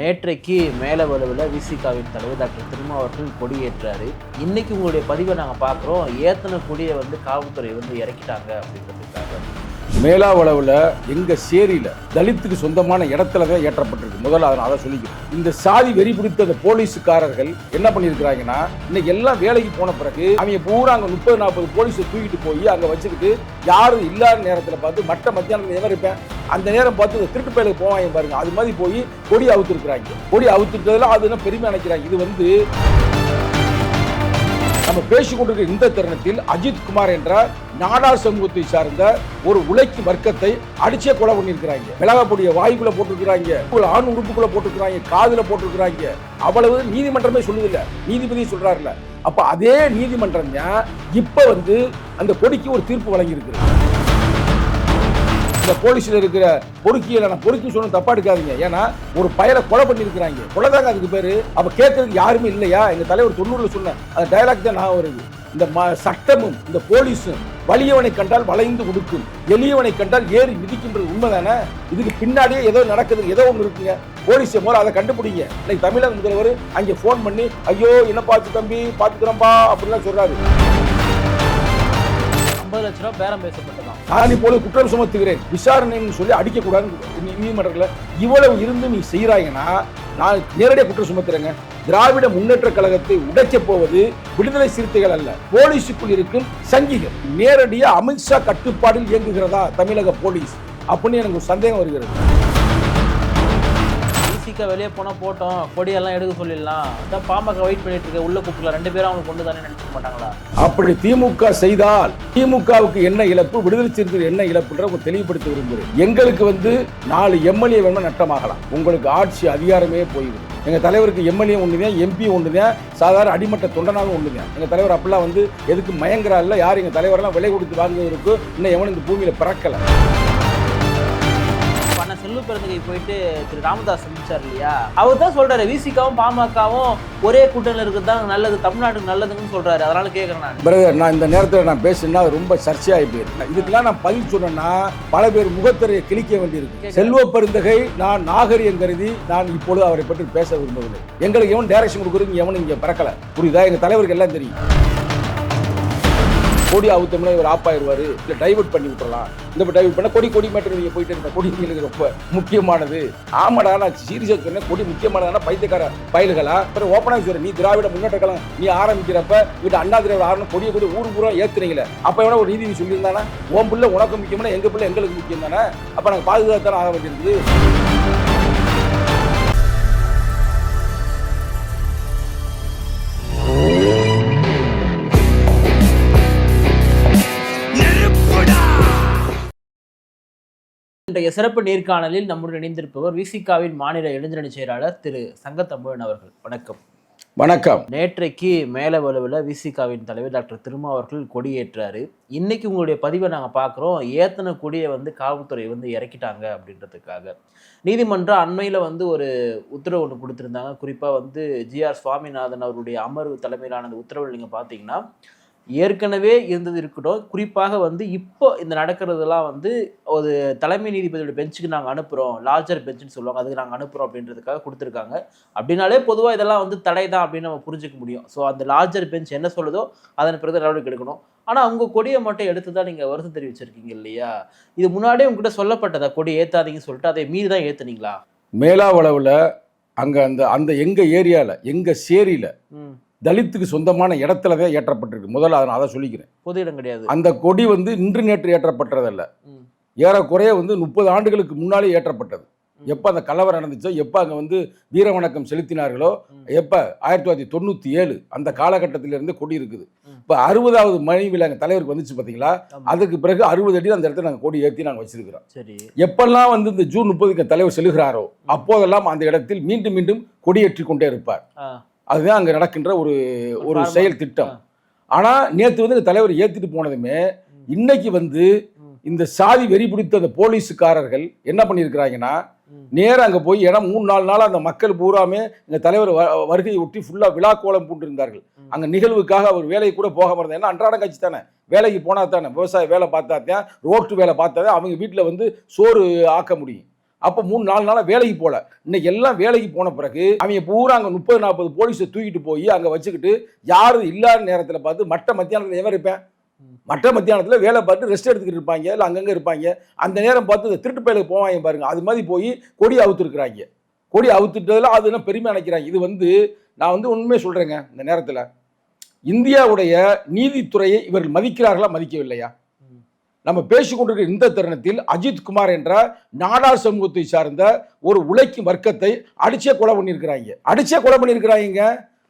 நேற்றைக்கு மேலவலுவில் விசிகாவின் தலைவர் டாக்டர் திருமாவர்கள் கொடியேற்றாரு. இன்னைக்கு உங்களுடைய பதிவை நாங்கள் பார்க்குறோம். ஏத்தனை கொடியை வந்து காவல்துறை வந்து இறக்கிட்டாங்க அப்படின்றதுக்காக. மேலாவளவில் எங்க சேரியில தலித்துக்கு சொந்தமான இடத்துல தான் ஏற்றப்பட்டிருக்கு. முதல்ல அதை அதை சொல்லிக்கிறேன். இந்த சாதி வெறி பிடித்த அந்த போலீஸுக்காரர்கள் என்ன பண்ணியிருக்கிறாங்கன்னா இன்னைக்கு எல்லாம் வேலைக்கு போன பிறகு அவங்க பூரா அங்கே முப்பது நாற்பது போலீஸை தூக்கிட்டு போய் அங்கே வச்சுக்கிட்டு யாரும் இல்லாத நேரத்தில் பார்த்து மற்ற மத்தியானம் எவர் இருப்பேன்? அந்த நேரம் பார்த்து திருட்டு பயலுக்கு போவாங்க பாருங்க. அது மாதிரி போய் கொடி அவுத்துருக்குறாங்க. கொடி அவுத்துட்டதுல அது என்ன பெருமை நினைக்கிறாங்க? இது வந்து நம்ம பேசிக்கொண்டிருக்க இந்த தருணத்தில் அஜித் குமார் என்ற நாடார் சமூகத்தை சார்ந்த ஒரு உழைக்கும் வர்க்கத்தை அடிச்சே கொலை பண்ணியிருக்கிறாங்க. மிளகாப்பொடிய வாய்க்குள்ள போட்டிருக்கிறாங்க. உள்ள ஆண் உறுப்புக்குள்ள போட்டிருக்கிறாங்க. காதுல போட்டிருக்கிறாங்க. அவ்வளவு நீதிமன்றமே சொல்லுதில்ல. நீதிபதி சொல்றாருல அப்ப அதே நீதிமன்றம் தான் இப்ப வந்து அந்த கொடிக்கு ஒரு தீர்ப்பு வழங்கி இந்த போலீஸில் இருக்கிற பொறுக்கியில நான் பொறுக்கி சொன்ன தப்பா எடுக்காதீங்க. ஏன்னா ஒரு பயலை கொலை பண்ணியிருக்கிறாங்க. கொலை தாங்க அதுக்கு பேர். அப்போ கேட்கறதுக்கு யாருமே இல்லையா? எங்கள் தலைவர் தொண்ணூறில் சொன்ன அந்த டைலாக் தான் நான் வருது. இந்த ம- சட்டமும் இந்த போலீஸும் வலியவனை கண்டால் வளைந்து கொடுக்கும் எளியவனை கண்டால் ஏறி மிதிக்கின்றது உண்மைதானே? இதுக்கு பின்னாடியே ஏதோ நடக்குது ஏதோ ஒன்று இருக்குங்க. போலீஸ் முதல்ல அதை கண்டுபிடிங்க. இன்னைக்கு தமிழக முதல்வர் அங்கே ஃபோன் பண்ணி ஐயோ என்ன பார்த்து தம்பி? பார்த்துக்கிறோம்ப்பா அப்படிலாம் சொல்கிறாரு ஐம்பது லட்ச ரூபா பேரம் பேசப்பட்டதான் நான் இப்போது குற்றம் சுமத்துகிறேன். விசாரணைன்னு சொல்லி அடிக்கக்கூடாதுன்னு நீ- நீதிமன்றத்தில் இவ்வளவு இருந்து நீ செய்கிறாங்கன்னா நான் நேரடியாக குற்றம் சுமத்துறேங்க. திராவிட முன்னேற்ற கழகத்தை உடைக்க போவது விடுதலை சிறுத்தைகள் அல்ல போலீஸுக்குள் இருக்கும் சங்கிகள். நேரடியாக அமித்ஷா கட்டுப்பாடில் இயங்குகிறதா தமிழக போலீஸ்? அப்படின்னு எனக்கு ஒரு சந்தேகம் வருகிறது. விசிகா வெளியே போனால் போட்டோம் கொடியெல்லாம் எடுக்க சொல்லிடலாம். அதான் பாமக வெயிட் பண்ணிட்டு இருக்க. உள்ள கூப்பிடல. ரெண்டு பேரும் அவங்க கொண்டு தானே நினைச்சுக்க மாட்டாங்களா? அப்படி திமுக செய்தால் திமுகவுக்கு என்ன இழப்பு விடுதலை சிறுத்தைகள் என்ன இழப்புன்ற ஒரு தெளிவுபடுத்த விரும்புகிறேன். எங்களுக்கு வந்து நாலு எம்எல்ஏ வேணுமா நட்டமாகலாம். உங்களுக்கு ஆட்சி அதிகாரமே போயிடும் எங்க தலைவருக்கு எம்எல்ஏ ஒண்ணுதான் எம்பி ஒண்ணுதான் சாதாரண அடிமட்ட தொண்டனாலும் ஒண்ணுதான் எங்க தலைவர் அப்பெல்லாம் வந்து எதுக்கு மயங்குறா இல்ல யார் எங்க தலைவரெல்லாம் விலை கொடுத்து வாங்குவதற்கு இன்னும் எவனும் இந்த பூமியில பிறக்கலை? பிறந்தகை போயிட்டு திரு ராமதாஸ் சந்திச்சார் இல்லையா? அவர் தான் சொல்றாரு விசிகாவும் பாமகவும் ஒரே கூட்டணியில் இருக்கிறது தான் நல்லது தமிழ்நாட்டுக்கு நல்லதுன்னு சொல்றாரு. அதனால கேட்கறேன் நான். பிரதர் நான் இந்த நேரத்தில் நான் பேசினா ரொம்ப சர்ச்சையாகி போயிருக்கு இதுக்கெல்லாம் நான் பதில் சொன்னேன்னா பல பேர் முகத்திரையை கிழிக்க வேண்டியிருக்கு. செல்வ பெருந்தகை நான் நாகரிகம் கருதி நான் இப்பொழுது அவரை பற்றி பேச விரும்பவில்லை. எங்களுக்கு எவன் டைரக்ஷன் கொடுக்குறது எவனும் இங்கே பறக்கல. புரியுதா? எங்க தலைவருக்கு எல்லாம் தெரியும். கொடி அவுத்தம்னா இவர் ஆப் ஆயிடுவாரு இல்லை டைவர்ட் பண்ணி விட்டுறலாம். இந்த டைவர்ட் பண்ண கொடி கொடி மேட்டர் நீங்கள் போயிட்டு இருந்த கொடி எங்களுக்கு ரொம்ப முக்கியமானது. ஆமாடா நான் சீரியஸாக சொன்னேன். கொடி முக்கியமானதான பைத்தியக்கார பயல்களா? அப்புறம் ஓப்பனாக சொல்ற நீ திராவிட முன்னேற்ற கழகம் நீ ஆரம்பிக்கிறப்ப வீட்டு அண்ணா திராவிட ஆரம்பம் கொடியை கொடி ஊர் பூரா ஏத்துறீங்களே. அப்போ எவ்வளோ ஒரு நீதி சொல்லியிருந்தானா? உன் பிள்ளை உனக்கு முக்கியம்னா எங்கள் பிள்ளை எங்களுக்கு முக்கியம் தானே? அப்போ நாங்கள் பாதுகாத்தான ஆக வேண்டியிருந்தது. இன்றைய சிறப்பு நேர்காணலில் நம்முடன் இணைந்திருப்பவர் விசிகாவின் மாநில இளைஞரணி செயலாளர் திரு சங்கத்தமிழன் அவர்கள். வணக்கம். வணக்கம். நேற்றைக்கு மேலவலுவில் விசிகாவின் தலைவர் டாக்டர் திருமா அவர்கள் கொடியேற்றாரு. இன்னைக்கு உங்களுடைய பதிவை நாங்கள் பார்க்குறோம். ஏத்தனை கொடியை வந்து காவல்துறை வந்து இறக்கிட்டாங்க அப்படின்றதுக்காக. நீதிமன்றம் அண்மையில் வந்து ஒரு உத்தரவு ஒன்று கொடுத்துருந்தாங்க. குறிப்பாக வந்து ஜிஆர் சுவாமிநாதன் அவருடைய அமர்வு தலைமையிலான அந்த உத்தரவில் நீங்கள் பார்த்தீங்கன்னா ஏற்கனவே இருந்தது இருக்கட்டும். குறிப்பாக வந்து இப்போ இந்த நடக்கிறதெல்லாம் வந்து ஒரு தலைமை நீதிபதியோட பெஞ்சுக்கு நாங்கள் அனுப்புகிறோம் லார்ஜர் பெஞ்சுன்னு சொல்லுவாங்க. அதுக்கு நாங்கள் அனுப்புகிறோம் அப்படின்றதுக்காக கொடுத்துருக்காங்க. அப்படின்னாலே பொதுவாக இதெல்லாம் வந்து தடை தான் அப்படின்னு நம்ம புரிஞ்சுக்க முடியும். ஸோ அந்த லார்ஜர் பெஞ்ச் என்ன சொல்லுதோ அதன் பிறகு நடவடிக்கை எடுக்கணும். ஆனால் அவங்க கொடியை மட்டும் எடுத்து தான் நீங்கள் வருத்தம் தெரிவிச்சிருக்கீங்க இல்லையா? இது முன்னாடியே உங்ககிட்ட சொல்லப்பட்டதா? கொடி ஏற்றாதீங்கன்னு சொல்லிட்டு அதை மீறி தான் ஏற்றுனீங்களா மேலாவளவில் அங்க அந்த அந்த எங்க ஏரியால எங்க சேரியில தலித்துக்கு சொந்தமான இடத்துல தான் ஏற்றப்பட்டிருக்கு. முதல்ல அதை நான் அதை சொல்லிக்கிறேன். பொது இடம் கிடையாது. அந்த கொடி வந்து இன்று நேற்று ஏற்றப்பட்டதல்ல ஏறக்குறைய வந்து முப்பது ஆண்டுகளுக்கு முன்னாலே ஏற்றப்பட்டது. எப்போ அந்த கலவரம் நடந்துச்சோ எப்போ அங்கே வந்து வீர வணக்கம் செலுத்தினார்களோ. எப்போ ஆயிரத்தி தொள்ளாயிரத்தி தொண்ணூற்றி ஏழு அந்த காலகட்டத்திலிருந்து கொடி இருக்குது. இப்போ அறுபதாவது மனைவியில் எங்கள் தலைவருக்கு வந்துச்சு பார்த்தீங்களா. அதுக்கு பிறகு அறுபது அடி அந்த இடத்துல நாங்கள் கொடி ஏற்றி நாங்கள் வச்சிருக்கிறோம். சரி. எப்பெல்லாம் வந்து இந்த ஜூன் முப்பதுக்கு தலைவர் செல்கிறாரோ அப்போதெல்லாம் அந்த இடத்தில் மீண்டும் மீண்டும் கொடியேற்றி கொண்டே இருப்பார். அதுதான் அங்கே நடக்கின்ற ஒரு ஒரு. செயல் திட்டம். ஆனால் நேற்று வந்து இந்த தலைவர் ஏற்றிட்டு போனதுமே. இன்னைக்கு வந்து. இந்த சாதி வெறி பிடித்த அந்த போலீஸுக்காரர்கள் என்ன பண்ணியிருக்கிறாங்கன்னா ம். நேரா அங்கே போய் ஏன்னா மூணு நாலு நாள் அந்த மக்கள் பூராமே இந்த தலைவர் வருகையை ஒட்டி ஃபுல்லாக விழா கோலம் பூண்டிருந்தார்கள். அங்கே நிகழ்வுக்காக அவர் வேலைக்கு கூட போகாம இருந்தார் ஏன்னா அன்றாட கட்சி தானே வேலைக்கு போனா தானே விவசாய வேலை பார்த்தா தான் ரோட்டு வேலை பார்த்தா தான் அவங்க வீட்டில் வந்து சோறு ஆக்க முடியும் அப்போ மூணு நாலு நாளாக வேலைக்கு போகல இன்னைக்கு எல்லாம் வேலைக்கு போன பிறகு அவங்க பூரா அங்கே முப்பது நாற்பது போலீஸை தூக்கிட்டு போய் அங்கே வச்சுக்கிட்டு யாரும் இல்லாத நேரத்தில் பார்த்து மட்ட மத்தியானத்தில் எவன் இருப்பேன்? மற்ற மத்தியானத்தில் வேலை பார்த்து ரெஸ்ட் எடுத்துக்கிட்டு இருப்பாங்க இல்லை அங்கங்கே இருப்பாங்க. அந்த நேரம் பார்த்து இந்த திருட்டு பயிலுக்கு போவாங்க பாருங்க. அது மாதிரி போய் கொடி அவுத்துருக்குறாங்க. கொடி அவுத்துட்டதில் அது என்ன பெருமை நினைக்கிறாங்க? இது வந்து நான் வந்து உண்மையை சொல்கிறேங்க இந்த நேரத்தில். இந்தியாவுடைய நீதித்துறையை இவர்கள் மதிக்கிறார்களா மதிக்கவில்லையா? நம்ம பேசிக்கொண்டிருக்கிற இந்த தருணத்தில் அஜித் குமார் என்ற நாடார் சமூகத்தை சார்ந்த ஒரு உழைக்கும் வர்க்கத்தை அடிச்சே கொலை பண்ணியிருக்கிறாங்க. அடிச்சே கொலை பண்ணியிருக்கிறாங்க.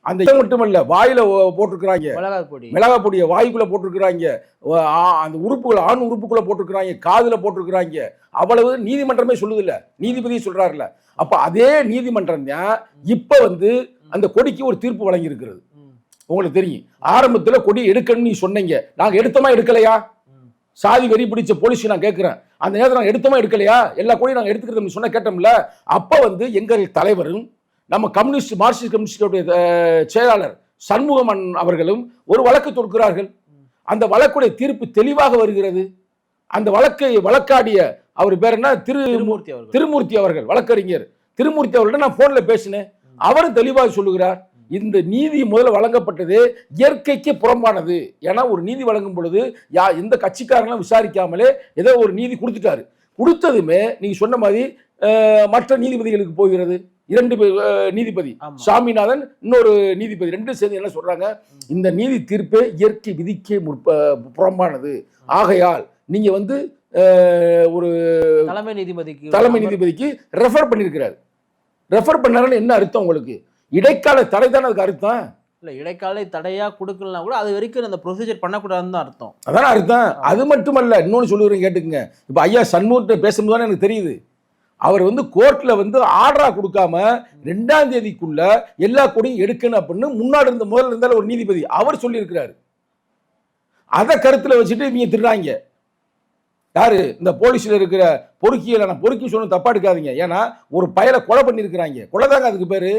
அந்த இது மட்டுமல்ல வாயில போட்டிருக்கிறாங்க. மிளகாய் பொடியை வாய்க்குள்ள போட்டிருக்கிறாங்க. அந்த உறுப்புகள் ஆண் உறுப்புக்குள்ள போட்டிருக்கிறாங்க. காதுல போட்டிருக்கிறாங்க. அவ்வளவு நீதிமன்றமே சொல்லுதில்ல. நீதிபதி சொல்றாருல அப்ப அதே நீதிமன்றம் தான் இப்ப வந்து அந்த கொடிக்கு ஒரு தீர்ப்பு வழங்கி இருக்கிறது ம், உங்களுக்கு தெரியும். ஆரம்பத்துல கொடி எடுக்கணும்னு நீ சொன்னீங்க. நாங்க எடுத்தோமா எடுக்கலையா. சாதி வெறி பிடிச்ச போலீஸ் நான் கேட்கிறேன். அந்த நேரத்தில் நாங்கள் எடுத்தோமா எடுக்கலையா? எல்லா கொடியும் நாங்கள் எடுத்துக்கிறது சொன்ன கேட்டோம்ல. அப்போ வந்து எங்கள் தலைவரும் நம்ம கம்யூனிஸ்ட் மார்க்சிஸ்ட் கம்யூனிஸ்டுடைய செயலாளர் சண்முகமன் அவர்களும் ஒரு வழக்கு தொடுக்கிறார்கள். அந்த வழக்குடைய தீர்ப்பு தெளிவாக வருகிறது. அந்த வழக்கை வழக்காடிய அவர் பேர் என்ன? திரு திருமூர்த்தி அவர்கள். திருமூர்த்தி அவர்கள் வழக்கறிஞர். திருமூர்த்தி அவர்கிட்ட நான் போன்ல பேசினேன். அவரும் தெளிவாக சொல்லுகிறார். இந்த நீதி முதல்ல வழங்கப்பட்டது இயற்கைக்கு புறம்பானது. ஏன்னா ஒரு நீதி வழங்கும் பொழுது யா எந்த கட்சிக்காரங்களும் விசாரிக்காமலே ஏதோ ஒரு நீதி கொடுத்துட்டாரு. கொடுத்ததுமே நீங்க சொன்ன மாதிரி மற்ற நீதிபதிகளுக்கு போகிறது. இரண்டு நீதிபதி. சாமிநாதன் இன்னொரு நீதிபதி. ரெண்டும் சேர்ந்து என்ன சொல்றாங்க? இந்த நீதி தீர்ப்பே இயற்கை விதிக்கே முற்ப புறம்பானது. ஆகையால் நீங்க வந்து ஒரு தலைமை நீதிபதிக்கு தலைமை நீதிபதிக்கு ரெஃபர் பண்ணியிருக்கிறார் ரெஃபர் பண்ணாருன்னு என்ன அர்த்தம் உங்களுக்கு? இடைக்கால தடை தானே அதுக்கு அர்த்தம்? இல்ல இடைக்கால தடையா கொடுக்கலாம் கூட அது வரைக்கும் அந்த ப்ரொசீஜர் பண்ணக்கூடாதுன்னு தான் அர்த்தம். அதானே அர்த்தம்? அது மட்டுமல்ல இன்னொன்று சொல்லுகிறேன் கேட்டுக்குங்க. இப்போ ஐயா சண்முகத்தை பேசும்போது தானே எனக்கு தெரியுது. அவர் வந்து கோர்ட்ல வந்து ஆர்டரா கொடுக்காம ரெண்டாம் தேதிக்குள்ள எல்லா கொடியும் எடுக்கணும் அப்படின்னு முன்னாடி இருந்த முதல்ல இருந்தாலும் ஒரு நீதிபதி அவர் சொல்லியிருக்கிறாரு. அதை கருத்துல வச்சுட்டு இவங்க திருடாங்க யாரு? இந்த போலீஸ்ல இருக்கிற பொறுக்கியில நான் பொறுக்கி சொன்ன தப்பா எடுக்காதீங்க. ஏன்னா ஒரு பயலை கொலை பண்ணியிருக்கிறாங்க. கொலை தாங்க அதுக்கு பேரு.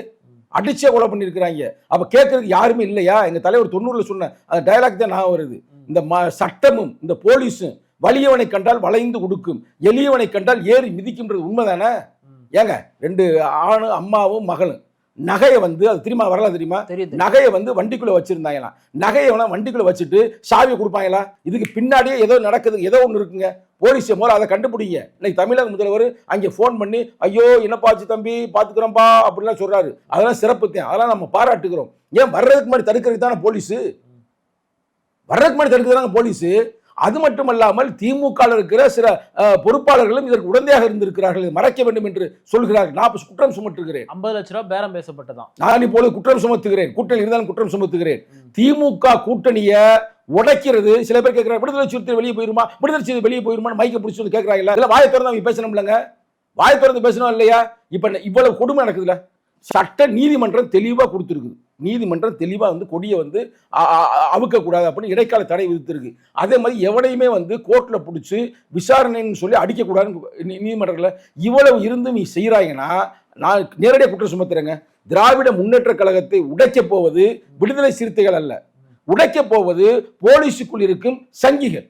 அடிச்சே கொலை பண்ணியிருக்கிறாங்க. அப்ப கேட்கறதுக்கு யாருமே இல்லையா? எங்க தலைவர் தொண்ணூறுல சொன்ன அந்த டயலாக் தான் நான் வருது. இந்த ம- சட்டமும் இந்த போலீஸும் வலியவனை கண்டால் வளைந்து கொடுக்கும். எளியவனை கண்டால் ஏறி மிதிக்கும்ன்றது உண்மைதானே. ஏங்க ரெண்டு ஆணு அம்மாவும் மகளும். நகையை வந்து அது தெரியுமா வரலாம் தெரியுமா? நகையை வந்து வண்டிக்குள்ள வச்சிருந்தாங்களாம் நகையை வேணா வண்டிக்குள்ள வச்சுட்டு சாவியை கொடுப்பாங்களா இதுக்கு பின்னாடியே ஏதோ நடக்குது ஏதோ ஒன்று இருக்குங்க. போலீஸ் முதல்ல அதை கண்டுபிடிங்க. இன்னைக்கு தமிழக முதல்வர் அங்கே ஃபோன் பண்ணி ஐயோ என்னப்பாச்சு தம்பி? பார்த்துக்கிறோம்ப்பா அப்படிலாம் சொல்றாரு. அதெல்லாம் சிறப்பு தான். அதெல்லாம் நம்ம பாராட்டுக்கிறோம் ஏன் வர்றதுக்கு முன்னாடி தடுக்கிறது தானே போலீஸு? வர்றதுக்கு முன்னாடி தடுக்கிறது தானே போலீஸு? அது மட்டுமல்லாமல் திமுக இருக்கிற சில பொறுப்பாளர்களும் இதற்கு உடந்தையாக இருந்திருக்கிறார்கள். மறைக்க வேண்டும் என்று சொல்கிறார்கள். நான் குற்றம் சுமற்றுகிறேன் ஐம்பது லட்ச ரூபாய் பேரம் பேசப்பட்டதான். நான் இப்பொழுது குற்றம் சுமத்துகிறேன். கூட்டணி இருந்தாலும் குற்றம் சுமத்துகிறேன். திமுக கூட்டணிய உடைக்கிறது. சில பேர் கேட்கிறாங்க விடுதலை சிறுத்தை வெளியே போயிருமா? விடுதலை சிறுத்தை வெளியே போயிருமா மைக்க பிடிச்சி வந்து கேட்கறாங்கல்ல. இல்ல வாயை திறந்து அவங்க பேசணும்லங்க? வாயை திறந்து பேசணும் இல்லையா? இப்ப இவ்வளவு கொடுமை நடக்குதுல்ல? சட்ட நீதிமன்றம் தெளிவாக கொடுத்துருக்குது. நீதிமன்றம் தெளிவாக வந்து கொடியை வந்து அ- அவுக்கக்கூடாது அப்படின்னு இடைக்கால தடை விதித்திருக்கு. அதே மாதிரி எவனையுமே வந்து கோர்ட்டில் பிடிச்சி விசாரணைன்னு சொல்லி அடிக்கக்கூடாதுன்னு நீதிமன்றத்தில் இவ்வளவு இருந்தும் நீ செய்கிறாங்கன்னா நான் நேரடியாக குற்றம் சுமத்துறேங்க. திராவிட முன்னேற்ற கழகத்தை உடைக்கப் போவது விடுதலை சிறுத்தைகள் அல்ல. உடைக்கப் போவது போலீஸுக்குள் இருக்கும் சங்கிகள்.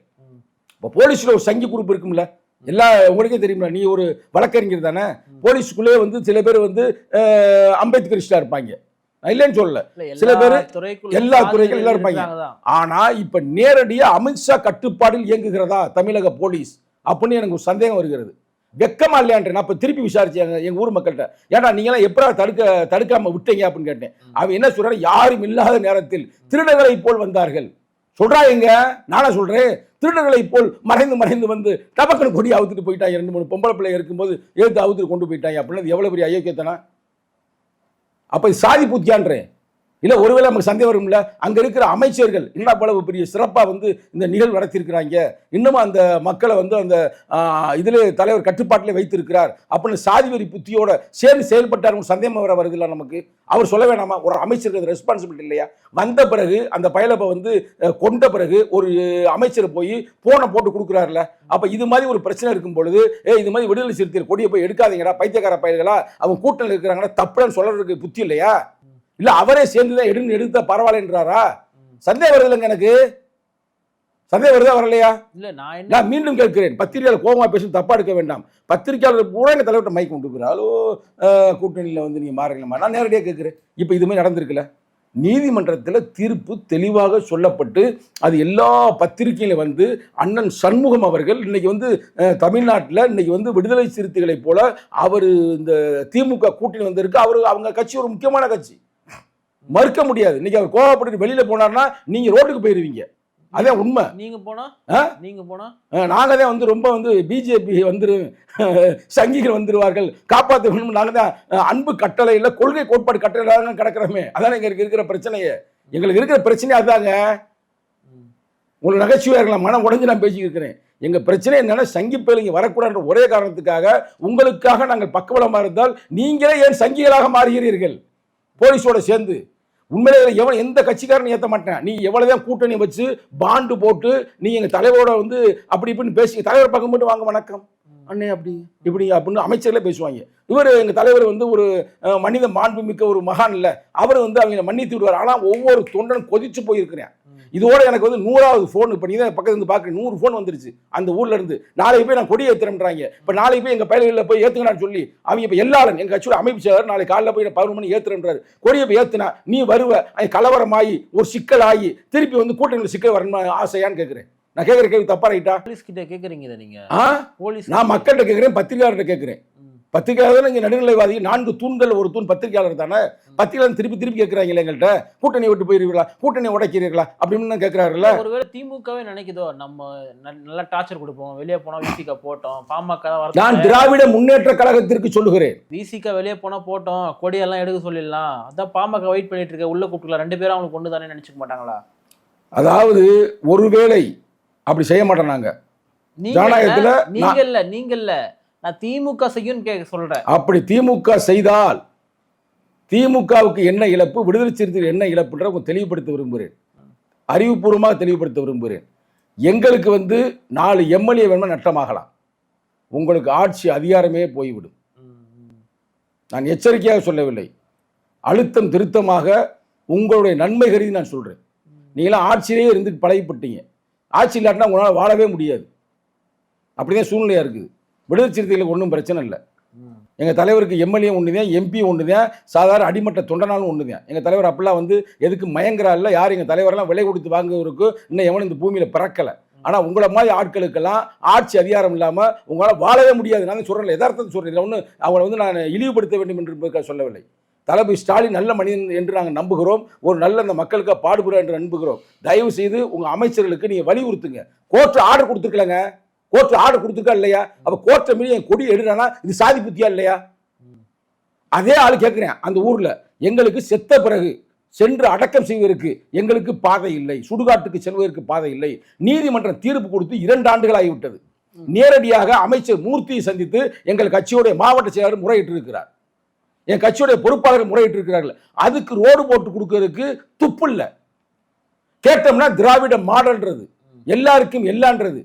இப்போ போலீஸில் ஒரு சங்கி குரூப் இருக்கும்ல. எல்லா உங்களுக்கே தெரியுமா நீ ஒரு வழக்கறிஞர் தானே? போலீஸுக்குள்ளே வந்து சில பேர் வந்து அஹ், அம்பேத்கரிஸ்டா இருப்பாங்க. இல்லைன்னு சொல்லல. சில பேரு, எல்லா துறைகள் எல்லாம் இருப்பாங்க. ஆனா இப்ப நேரடியா அமித்ஷா கட்டுப்பாடில் இயங்குகிறதா தமிழக போலீஸ்? அப்படின்னு எனக்கு ஒரு சந்தேகம் வருகிறது. வெக்கமா இல்லையான்ற நான் இப்ப திருப்பி விசாரிச்சேன் எங்க ஊர் மக்கள்கிட்ட. ஏன்னா நீங்க எல்லாம் எப்படா தடுக்க தடுக்காம விட்டீங்க அப்படின்னு கேட்டேன். அவன் என்ன சொல்றான் யாரும் இல்லாத நேரத்தில் திருடர்களை போல் வந்தார்கள். சொல்றா எங்க? நானா சொல்றேன். திருடர்களை போல் மறைந்து மறைந்து வந்து டபக்குன்னு கொடி அவுத்துட்டு போயிட்டாங்க ரெண்டு மூணு பொம்பளை பிள்ளை இருக்கும்போது எழுத்து அவுத்துட்டு கொண்டு போயிட்டாங்க அப்படின்னு எவ்வளவு பெரிய அயோக்கியத்தனா அப்ப சாதி புத்தியான்றேன். இல்லை ஒருவேளை நமக்கு சந்தேகம் வரும்ல? அங்கே இருக்கிற அமைச்சர்கள் என்ன அவ்வளவு பெரிய சிறப்பாக வந்து இந்த நிகழ்வு நடத்தியிருக்கிறாங்க. இன்னமும் அந்த மக்களை வந்து அந்த இதில் தலைவர் கட்டுப்பாட்டிலே வைத்திருக்கிறார். அப்படின்னு சாதி புத்தியோட சேர்ந்து செயல்பட்டார் சந்தேகம் வர வருதுல்ல நமக்கு? அவர் சொல்ல வேணாமா? ஒரு அமைச்சருக்கு ரெஸ்பான்சிபிலிட்டி இல்லையா? வந்த பிறகு அந்த பயலப்பை வந்து கொண்ட பிறகு ஒரு அமைச்சர் போய் போனை போட்டு கொடுக்குறாருல? அப்போ இது மாதிரி ஒரு பிரச்சனை இருக்கும் பொழுது ஏ இது மாதிரி விடுதலை சிறுத்தைகள் கொடியை போய் எடுக்காதீங்கடா பைத்தியக்கார பயல்களா? அவங்க கூட்டணியில் இருக்கிறாங்கன்னா தப்புன்னு சொல்கிறதுக்கு புத்தி இல்லையா? இல்ல அவரே சேர்ந்து எடுன்னு எடுத்தா பரவாயில்லன்றாரா. சந்தேகம் வருது இல்லைங்க எனக்கு. சந்தேகம் வருதா வரலையா? இல்ல நான் என்ன நான் மீண்டும் கேட்கிறேன். பத்திரிகையாளர் கோபமா பேசும் தப்பா எடுக்க வேண்டாம். பத்திரிகையாளர் பூரா எங்க தலைவர்கிட்ட மைக் கொண்டு ஹலோ கூட்டணியில வந்து நீங்க மாறுங்களா? நான் நேரடியாக கேட்கிறேன். இப்போ இது மாதிரி நடந்திருக்குல்ல. நீதிமன்றத்தில் தீர்ப்பு தெளிவாக சொல்லப்பட்டு அது எல்லா பத்திரிகையிலும் வந்து அண்ணன் சண்முகம் அவர்கள் இன்னைக்கு வந்து தமிழ்நாட்டில் இன்னைக்கு வந்து விடுதலை சிறுத்தைகளை போல அவர் இந்த திமுக கூட்டணி வந்திருக்கு. அவர் அவங்க கட்சி ஒரு முக்கியமான கட்சி. மறுக்க முடியாது. இன்னைக்கு அவர் கோவப்பட்டு வெளியில போனார்னா நீங்க ரோட்டுக்கு போயிருவீங்க. அதான் உண்மை. நீங்க போனா? நீங்க போனா? நாங்கள் தான் வந்து ரொம்ப வந்து பிஜேபி வந்துரு சங்கிகள் வந்துருவார்கள். காப்பாற்ற வேண்டும் நாங்கள் தான் அன்பு கட்டளை இல்லை கொள்கை கோட்பாடு கட்டளை கிடக்கிறோமே. அதான் எங்களுக்கு இருக்கிற பிரச்சனையே. எங்களுக்கு இருக்கிற பிரச்சனை அதாங்க. ம். உங்களுக்கு நகைச்சுவையாக இருக்கலாம். மனம் உடைஞ்சு நான் பேசிக்கிட்டு இருக்கிறேன். எங்கள் பிரச்சனை என்னன்னா சங்கி இங்கே வரக்கூடாதுன்ற ஒரே காரணத்துக்காக உங்களுக்காக நாங்கள் பக்கபலமாக இருந்தால் நீங்களே ஏன் சங்கிகளாக மாறுகிறீர்கள்? போலீஸோட சேர்ந்து. உண்மையிலே எவன் எந்த கட்சிக்காரன் ஏற்ற மாட்டேன். நீ எவ்வளவுதான் கூட்டணி வச்சு பாண்டு போட்டு நீ எங்கள் தலைவரோட வந்து அப்படி இப்படின்னு பேசி தலைவர் பக்கம் மட்டும் வாங்க வணக்கம். அண்ணே அப்படி இப்படி அப்படின்னு அமைச்சர்களே பேசுவாங்க. இவர் எங்கள் தலைவர் வந்து ஒரு மனித மாண்புமிக்க ஒரு மகான் இல்லை. அவர் வந்து அவங்க மன்னித்து விடுவார். ஆனால் ஒவ்வொரு தொண்டன் கொதிச்சு போயிருக்கிறேன். இதோட எனக்கு வந்து நூறாவது ஃபோன் இப்போ நீ தான் பக்கத்துல இருந்து பார்க்குற நூறு ஃபோன் வந்துருச்சு. அந்த ஊர்ல இருந்து. நாளைக்கு போய் நான் கொடி ஏத்துறேன்றாங்க இப்போ நாளைக்கு போய் எங்கள் பயல்களில் போய் ஏற்றுங்கன்னு சொல்லி அவங்க இப்போ எல்லாரும் எங்கள் கட்சியோட அமைப்பு செயலர் நாளைக்கு காலைல போய் பதினொரு மணி ஏத்துறேன்றாரு கொடியை போய் ஏத்துனா நீ வருவ அங்க கலவரமாகி ஒரு சிக்கல் ஆகி திருப்பி வந்து கூட்டணியில் சிக்கல் வரணும் ஆசையான்னு கேட்குறேன் நான் கேட்குற கேள்வி தப்பா ரைட்டா? போலீஸ் கிட்ட கேக்குறீங்க இதை நீங்க. ஆ? போலீஸ் நான் மக்கள்கிட்ட கேட்குறேன் பத்திரிகையாளர்கிட்ட கேட்குறேன். பத்திரிகையாளர் இங்கே நடுநிலைவாதி? நான்கு தூண்கள் ஒரு தூண் பத்திரிகையாளர் தானே? பத்திரிகையாளர் திருப்பி திருப்பி கேட்குறாங்களே எங்கள்கிட்ட. கூட்டணி விட்டு போயிருவீங்களா கூட்டணி உடைக்கிறீர்களா? அப்படின்னு கேட்குறாருல்ல. ஒருவேளை திமுகவே நினைக்குதோ நம்ம நல்லா டார்ச்சர் கொடுப்போம். வெளியே போனா விசிக போட்டோம். பாமக நான் திராவிட முன்னேற்ற கழகத்திற்கு சொல்லுகிறேன். விசிக வெளியே போனா போட்டோம். கொடியெல்லாம் எடுக்க சொல்லிடலாம். அதான் பாமக வெயிட் பண்ணிட்டு இருக்க. உள்ள கூப்பிட்டுக்கலாம். ரெண்டு பேரும் அவங்களுக்கு கொண்டு தானே நினைச்சுக்க மாட்டாங்களா? அதாவது ஒருவேளை அப்படி செய்ய மாட்டோம் நாங்க. நீங்க ஜனநாயகத்துல இல்ல, நீங்க இல்ல. நீங்க இல்ல. நான் திமுக செய்யும் கேட்க சொல்கிறேன் அப்படி திமுக செய்தால் திமுகவுக்கு என்ன இழப்பு விடுதலை சிறுத்தைகள் என்ன இழப்புன்ற உங்க தெளிவுபடுத்த விரும்புகிறேன். அறிவுபூர்வமாக தெளிவுபடுத்த விரும்புகிறேன். எங்களுக்கு வந்து நாலு எம்எல்ஏ வேணுமா நட்டமாகலாம் உங்களுக்கு ஆட்சி அதிகாரமே போய்விடும். நான் எச்சரிக்கையாக சொல்லவில்லை. அழுத்தம் திருத்தமாக உங்களுடைய நன்மை கருதி நான் சொல்கிறேன் நீங்களாம் ஆட்சியிலே இருந்து பழகிப்பட்டீங்க. ஆட்சி இல்லாட்டினா உங்களால் வாழவே முடியாது. அப்படிதான் சூழ்நிலையாக இருக்குது. விடுதலை சிறுத்தைகளுக்கு ஒன்றும் பிரச்சனை இல்லை. எங்கள் தலைவருக்கு எம்எல்ஏ ஒன்று தான் எம்பி ஒன்று தான் சாதாரண அடிமட்ட தொண்டனாலும் ஒன்று தான் எங்கள் தலைவர் அப்படிலாம் வந்து எதுக்கு மயங்குறாள்ல யார் எங்கள் தலைவரெல்லாம் விலை கொடுத்து வாங்குவதற்கு இன்னும் எவனும் இந்த பூமியில் பிறக்கலை. ஆனால் உங்களை மாதிரி ஆட்களுக்கெல்லாம் ஆட்சி அதிகாரம் இல்லாமல் உங்களால் வாழவே முடியாது. நான் சொல்கிறேன் யதார்த்தத்தை சொல்கிறேன் இதில் ஒன்று அவங்களை வந்து நான் இழிவுபடுத்த வேண்டும் என்று சொல்லவில்லை. தளபதி ஸ்டாலின் நல்ல மனிதன் என்று நாங்கள் நம்புகிறோம். ஒரு நல்ல அந்த மக்களுக்கு பாடுபுறோம் என்று நம்புகிறோம். தயவு செய்து உங்கள் அமைச்சர்களுக்கு நீங்கள் வலியுறுத்துங்க. கோர்ட்டு ஆர்டர் கொடுத்துருக்கலங்க. கோர்ட்டு ஆர்டர் கொடுத்துருக்கா இல்லையா? அப்போ கோர்ட்டை மீறி என் கொடி எடுறானா? இது சாதி புத்தியா இல்லையா? அதே ஆள் கேட்குறேன் அந்த ஊரில். எங்களுக்கு செத்த பிறகு சென்று அடக்கம் செய்வதற்கு எங்களுக்கு பாதை இல்லை. சுடுகாட்டுக்கு செல்வதற்கு பாதை இல்லை. நீதிமன்றம் தீர்ப்பு கொடுத்து இரண்டு ஆண்டுகள் ஆகிவிட்டது நேரடியாக அமைச்சர் மூர்த்தியை சந்தித்து எங்கள் கட்சியுடைய மாவட்ட செயலாளர் முறையிட்டு இருக்கிறார் என் கட்சியுடைய பொறுப்பாளர் முறையிட்டு இருக்கிறார்கள் அதுக்கு ரோடு போட்டு கொடுக்கறதுக்கு துப்பு இல்லை. கேட்டோம்னா திராவிட மாடல்ன்றது. எல்லாருக்கும் எல்லான்றது.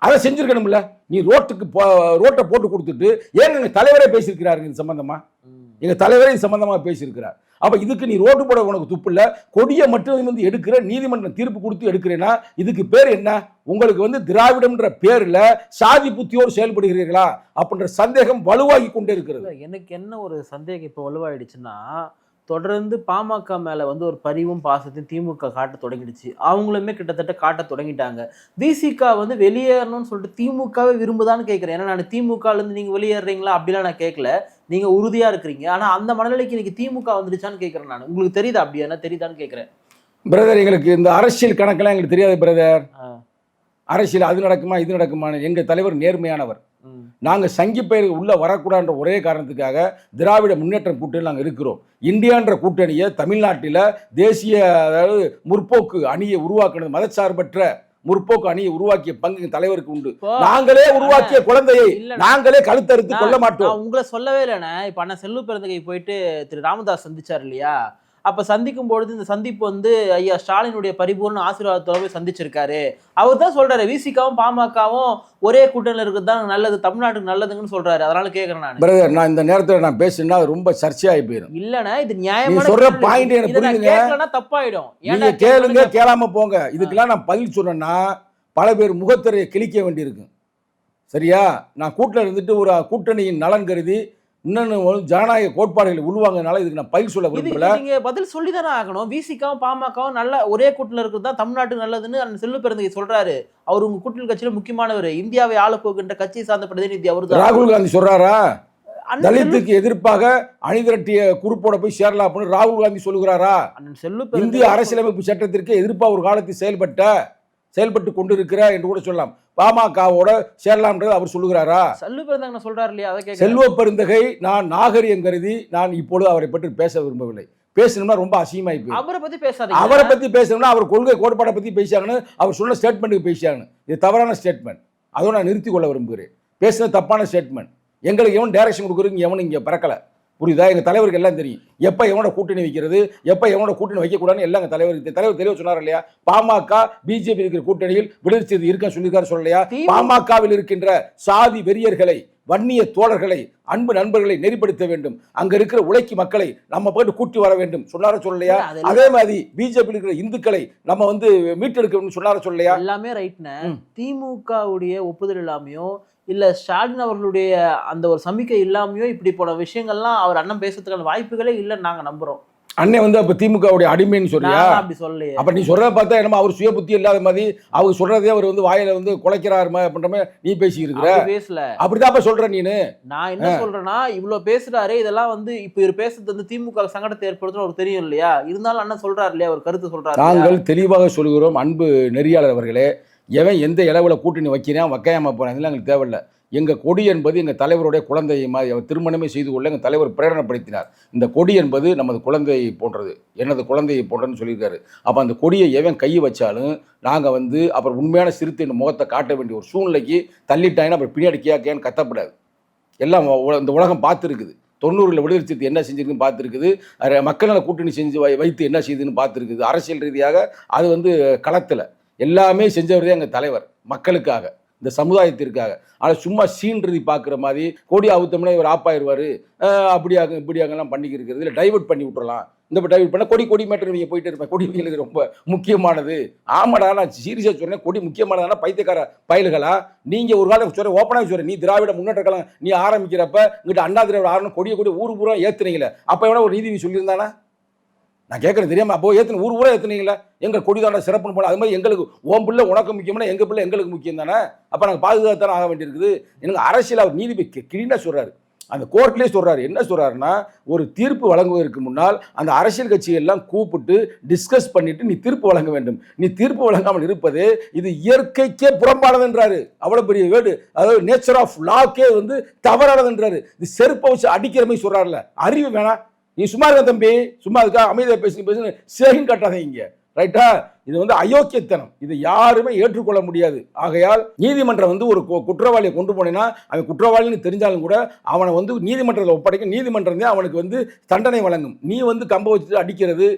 அதை செஞ்சிருக்கணும்ல. நீ ரோட்டுக்கு போ- ரோட்டை போட்டு கொடுத்துட்டு ஏங்க எங்க தலைவரே பேசியிருக்கிறாருங்க இது சம்பந்தமா? ம். எங்க தலைவரே இது சம்பந்தமா பேசியிருக்கிறார். அப்ப இதுக்கு நீ ரோட்டு போட உனக்கு துப்பு இல்ல. கொடியை மட்டும் வந்து எடுக்கிற நீதிமன்றம் தீர்ப்பு கொடுத்து எடுக்கிறேன்னா இதுக்கு பேர் என்ன? உங்களுக்கு வந்து திராவிடம்ன்ற பேர்ல சாதி புத்தியோடு செயல்படுகிறீர்களா? அப்படின்ற சந்தேகம் வலுவாகி கொண்டே இருக்கிறது. எனக்கு என்ன ஒரு சந்தேகம் இப்போ வலுவாயிடுச்சுன்னா தொடர்ந்து பாமக மேல வந்து ஒரு பரிவும் பாசத்தையும் திமுக காட்ட தொடங்கிடுச்சு. அவங்களுமே கிட்டத்தட்ட காட்ட தொடங்கிட்டாங்க. விசிக வந்து வெளியேறணும்னு சொல்லிட்டு திமுகவே விரும்புதான்னு கேட்குறேன் ஏன்னா நான் திமுகல இருந்து நீங்க வெளியேறீங்களா? அப்படிலாம் நான் கேட்கல நீங்க உறுதியா இருக்கிறீங்க. ஆனா அந்த மனநிலைக்கு இன்னைக்கு திமுக வந்துடுச்சான்னு கேட்கறேன் நான். உங்களுக்கு தெரியுதா அப்படி என்ன தெரியுதான்னு கேட்கறேன் பிரதர் எங்களுக்கு இந்த அரசியல் கணக்கெல்லாம் எங்களுக்கு தெரியாது பிரதர். அரசியல் அது நடக்குமா இது நடக்குமான்னு எங்க தலைவர் நேர்மையானவர். நாங்கள் சங்கி பெயர் உள்ள வரக்கூடாதுன்ற ஒரே காரணத்துக்காக திராவிட முன்னேற்றம் கூட்டணி நாங்கள் இருக்கிறோம். இந்தியான்ற கூட்டணியை தமிழ்நாட்டில் தேசிய அதாவது முற்போக்கு அணியை உருவாக்குனது மதச்சார்பற்ற முற்போக்கு அணியை உருவாக்கிய பங்கு தலைவருக்கு உண்டு. நாங்களே உருவாக்கிய குழந்தையை நாங்களே கழுத்தறுத்து கொள்ள மாட்டோம் உங்களை சொல்லவே இல்லைண்ணே இப்போ அண்ணன் செல்வ பிறந்தகை போயிட்டு திரு. ராமதாஸ் சந்திச்சார் இல்லையா? அப்ப சந்திக்கும் பொழுது இந்த சந்திப்பு வந்து ஐயா ஸ்டாலினுடைய பரிபூர்ண ஆசீர்வாதத்தோட போய் சந்திச்சிருக்காரு. அவர் தான் சொல்றாரு விசிகாவும் பாமகவும் ஒரே கூட்டணியில் இருக்கிறது தான் நல்லது தமிழ்நாட்டுக்கு நல்லதுங்கன்னு சொல்றாரு. அதனால கேக்குறேன் நான். பிரதர் நான் இந்த நேரத்தில் நான் பேசினா ரொம்ப சர்ச்சையாகி போயிடும் இல்லண்ணா இது நியாயமான சொல்ற point எனக்கு புரியுதுங்க. தப்பாயிடும். நீங்க ஏன்டா கேளுங்க கேளாம போங்க. இதுக்கெல்லாம் நான் பதில் சொன்னேன்னா பல பேர் முகத்திரையை கிழிக்க வேண்டியிருக்கு சரியா? நான் கூட்டில் இருந்துட்டு ஒரு கூட்டணியின் நலன் கருதி இன்னொன்று ஜனநாயக கோட்பாடுகளை உள்வாங்கனால இதுக்கு நான் பதில் சொல்ல விரும்பல. நீங்க பதில் சொல்லி தானே ஆகணும் விசிகாவும் பாமகவும் நல்ல ஒரே கூட்டணியில் இருக்கிறது தான் தமிழ்நாட்டுக்கு நல்லதுன்னு அந்த செல்வ பிறந்தகை சொல்றாரு. அவர் உங்க கூட்டணி கட்சியில முக்கியமானவர். இந்தியாவை ஆள போகின்ற கட்சியை சார்ந்த பிரதிநிதி அவர் ராகுல் காந்தி சொல்றாரா? தலித்துக்கு எதிர்ப்பாக அணிதிரட்டிய குரூப்போட போய் சேரலாம் அப்படின்னு ராகுல் காந்தி சொல்லுகிறாரா? செல்லு இந்திய அரசியலமைப்பு சட்டத்திற்கு எதிர்ப்பாக ஒரு காலத்தில் செயல்பட்ட செயல்பட்டு கொண்டிருக்கிற என்று கூட சொல்லலாம். பாமகவோட சேரலாம்ன்றது அவர் சொல்லுகிறாரா? செல்லு பிறந்தகை சொல்றாரு இல்லையா? அதை செல்வ பெருந்தகை நான் நாகரிகம் கருதி நான் இப்பொழுது அவரை பற்றி பேச விரும்பவில்லை. பேசணும்னா ரொம்ப போயிடும். அவரை பத்தி பேசாதீங்க. அவரை பத்தி பேசணும்னா அவர் கொள்கை கோட்பாடை பத்தி பேசியாங்கன்னு அவர் சொன்ன ஸ்டேட்மெண்ட்டுக்கு பேசியாங்க இது தவறான ஸ்டேட்மெண்ட் அதோட நான் நிறுத்திக் கொள்ள விரும்புகிறேன். பேசுனது தப்பான ஸ்டேட்மெண்ட் எங்களுக்கு எவன் டைரக்ஷன் கொடுக்குறீங்க எவனும் இங்கே பறக்கல. புரியுதா? எங்க தலைவருக்கு எல்லாம் தெரியும். எப்போ எவனோட கூட்டணி வைக்கிறது? எப்போ எவனோட கூட்டணி வைக்கக்கூடாதுன்னு எல்லாம் எங்க தலைவருக்கு. தலைவர் தெளிவாக சொன்னார் இல்லையா? பாமக பிஜேபி இருக்கிற கூட்டணியில் விடுதலை செய்தி இருக்க சொல்லியிருக்காரு சொல்லலையா பாமகவில் இருக்கின்ற சாதி வெறியர்களை வன்னிய தோழர்களை அன்பு நண்பர்களை நெறிப்படுத்த வேண்டும். அங்க இருக்கிற உழைக்கு மக்களை நம்ம போயிட்டு கூட்டி வர வேண்டும். சொன்னார சொல்லலையா அதே மாதிரி பிஜேபி இருக்கிற இந்துக்களை நம்ம வந்து மீட்டெடுக்க சொன்னார சொல்லலையா எல்லாமே ரைட்னு. திமுகவுடைய ஒப்புதல் இல்லாமையோ இல்ல ஸ்டாலின் அவர்களுடைய அந்த ஒரு சமிக்கை இல்லாமையோ இப்படி போன விஷயங்கள்லாம் அவர் அண்ணன் பேசுறதுக்கான வாய்ப்புகளே இல்லைன்னு நாங்க நம்புறோம். அண்ணன் வந்து அப்ப திமுகவுடைய அடிமைன்னு சொல்றியா? நான் அப்படி சொல்லலையே. அப்ப நீ சொல்றத பார்த்தா என்னமோ அவர் சுய புத்தி இல்லாத மாதிரி அவர் சொல்றதே அவர் வந்து வாயில வந்து குலைக்கிறாரு அப்படின்ற மாதிரி நீ பேசி இருக்கிற அப்படி பேசல. அப்படிதான் சொல்ற நீனு. நான் என்ன சொல்றேன்னா இவ்வளவு பேசுறாரு இதெல்லாம் வந்து இப்ப இவர் பேசுறது வந்து திமுக சங்கடத்தை ஏற்படுத்தும் அவருக்கு தெரியும் இல்லையா? இருந்தாலும் அண்ணன் சொல்றாரு இல்லையா? ஒரு கருத்து சொல்றாரு இல்லையா? நாங்கள் தெளிவாக சொல்கிறோம் அன்பு நெறியாளர் அவர்களே. எவன் எந்த இளவில் கூட்டணி வைக்கிறான் வைக்காம போகிறான் எங்களுக்கு தேவையில்லை. எங்கள் கொடி என்பது எங்கள் தலைவருடைய குழந்தையை மாதிரி திருமணமே செய்து கொள்ள எங்கள் தலைவர் பிரேரணப்படுத்தினார். இந்த கொடி என்பது நமது குழந்தையை போன்றது எனது குழந்தையை போன்றதுன்னு சொல்லியிருக்காரு. அப்போ அந்த கொடியை எவன் கை வச்சாலும் நாங்கள் வந்து அப்புறம் உண்மையான சிறுத்தையின் முகத்தை காட்ட வேண்டிய ஒரு சூழ்நிலைக்கு தள்ளிட்டாங்கன்னா அப்புறம் பின்னாடி கேட்கேன்னு கத்தப்படாது. எல்லாம் இந்த உலகம் பார்த்துருக்குது. தொண்ணூறில் விடுதலை சிறுத்தை என்ன செஞ்சிருக்குன்னு பார்த்துருக்குது. மக்கள் நல கூட்டணி செஞ்சு வை- வைத்து என்ன செய்யுதுன்னு பார்த்துருக்குது. அரசியல் ரீதியாக அது வந்து களத்தில். எல்லாமே செஞ்சவர் எங்கள் தலைவர். மக்களுக்காக இந்த சமுதாயத்திற்காக. ஆனால் சும்மா சீன்றதி பார்க்குற மாதிரி கொடி அவுத்தம்னா இவர் ஆப்பாயிருவார். அப்படியாக இப்படியாகலாம் பண்ணிக்கிருக்கிறது. இல்லை டைவர்ட் பண்ணி விட்டுறலாம். இந்த டைவர்ட் பண்ணால் கொடி கொடி மேட்டர் நீங்கள் போயிட்டு இருப்பேன். கொடி எங்களுக்கு ரொம்ப முக்கியமானது. ஆமாடா நான் சீரியஸாக சொன்னேன். கொடி முக்கியமானதானா பைத்தியக்கார பயல்களா? நீங்கள் ஒரு காலம் சொல்ற ஓப்பனாக சொல்கிறேன் நீ திராவிட முன்னேற்ற கழகம் நீ ஆரம்பிக்கிறப்ப இங்கிட்ட அண்ணா திராவிட ஆரணும் கொடியை கொடி ஊர் பூரா ஏற்றுனீங்களே அப்போ எவ்வளோ ஒரு நீதிவி சொல்லியிருந்தானா? நான் கேட்குறேன் தெரியாமல் அப்போ ஏற்றுன ஊர் ஊரே ஏற்றுனீங்களே எங்கள் கொடிதான சிறப்புன்னு போல அது மாதிரி எங்களுக்கு ஓம் பிள்ளை உனக்கு முக்கியம்னா எங்கள் பிள்ளை எங்களுக்கு முக்கியம் தானே? அப்போ நாங்கள் பாதுகாத்தான ஆக வேண்டியிருக்குது. எனக்கு அரசியல் அவர் நீதிபதி கிளீனாக சொல்கிறாரு அந்த கோர்ட்லேயே சொல்கிறாரு என்ன சொல்கிறாருன்னா ஒரு தீர்ப்பு வழங்குவதற்கு முன்னால் அந்த அரசியல் கட்சியெல்லாம் கூப்பிட்டு டிஸ்கஸ் பண்ணிவிட்டு நீ தீர்ப்பு வழங்க வேண்டும். நீ தீர்ப்பு வழங்காமல் இருப்பது இது இயற்கைக்கே புறம்பானதுன்றாரு. அவ்வளோ பெரிய வேடு அதாவது நேச்சர் ஆஃப் லாக்கே வந்து தவறானதுன்றாரு. இது செருப்பை வச்சு அடிக்கிற மாதிரி சொல்றாருல அறிவு வேணாம். நீ சும்மா இருக்க தம்பி சும்மா இருக்கா அமைதியாக பேசி பேசுன்னு சேரிங் கட்டாதீங்க ரைட்டா இது வந்து அயோக்கியத்தனம். இதை யாருமே ஏற்றுக்கொள்ள முடியாது. ஆகையால் நீதிமன்றம் வந்து ஒரு குற்றவாளியை கொண்டு போனேன்னா அவன் குற்றவாளின்னு தெரிஞ்சாலும் கூட அவனை வந்து நீதிமன்றத்தில் ஒப்படைக்க நீதிமன்றம் தான் அவனுக்கு வந்து தண்டனை வழங்கும். நீ வந்து கம்ப வச்சுட்டு அடிக்கிறது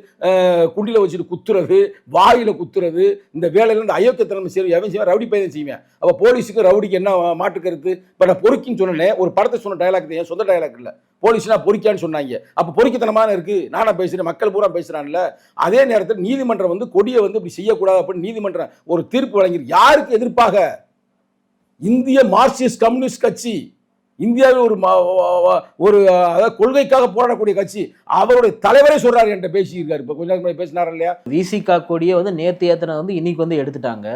குண்டியில் குண்டில வச்சுட்டு குத்துறது வாயில குத்துறது இந்த வேலையில இந்த அயோக்கியத்தனம் செய்ய எவன் செய்வான்? ரவுடி பையன் செய்வேன். அப்போ போலீஸுக்கு ரவுடிக்கு என்ன மாட்டுக்கிறது கருத்து? இப்போ நான் பொறுக்கின்னு சொன்னேன் ஒரு படத்தை சொன்ன டயலாக் என் சொந்த டயலாக் இல்லை. போலீஸ்னா பொறிக்கான்னு சொன்னாங்க. அப்போ பொறிக்கத்தனமான இருக்குது நானாக பேசுகிறேன் மக்கள் பூரா பேசுகிறான்ல அதே நேரத்தில் நீதிமன்றம் வந்து கொடியை வந்து இப்படி செய்யக்கூடாது அப்படின்னு நீதிமன்றம் ஒரு தீர்ப்பு வழங்கியிருக்கு. யாருக்கு எதிர்ப்பாக? இந்திய மார்க்சிஸ்ட் கம்யூனிஸ்ட் கட்சி. இந்தியாவில் ஒரு ஒரு அதாவது கொள்கைக்காக போராடக்கூடிய கட்சி. அவருடைய தலைவரே சொல்றாரு என்கிட்ட பேசியிருக்காரு. இப்போ கொஞ்ச நேரம் பேசினார் இல்லையா? விசிகா கொடியை வந்து நேத்து ஏத்தனை வந்து இன்னைக்கு வந்து எடுத்துட்டாங்க.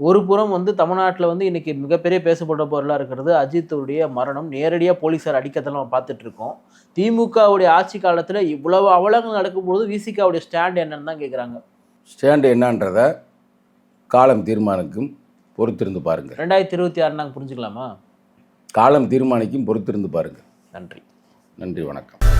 ஒரு புறம் வந்து தமிழ்நாட்டில் வந்து இன்னைக்கு மிகப்பெரிய பேசப்பட்ட பொருளாக இருக்கிறது அஜித்துடைய மரணம். நேரடியாக போலீஸார் அடிக்கத்தெல்லாம் நம்ம பார்த்துட்டு இருக்கோம். திமுகவுடைய ஆட்சி காலத்தில் இவ்வளவு அவலங்கள் நடக்கும்போது விசிகாவுடைய ஸ்டாண்ட் என்னன்னு தான் கேட்குறாங்க ஸ்டாண்டு என்னன்றத காலம் தீர்மானிக்கும் பொறுத்திருந்து பாருங்க. ரெண்டாயிரத்தி இருபத்தி ஆறு நாங்கள் புரிஞ்சுக்கலாமா? காலம் தீர்மானிக்கும் பொறுத்திருந்து பாருங்க. நன்றி. நன்றி வணக்கம்.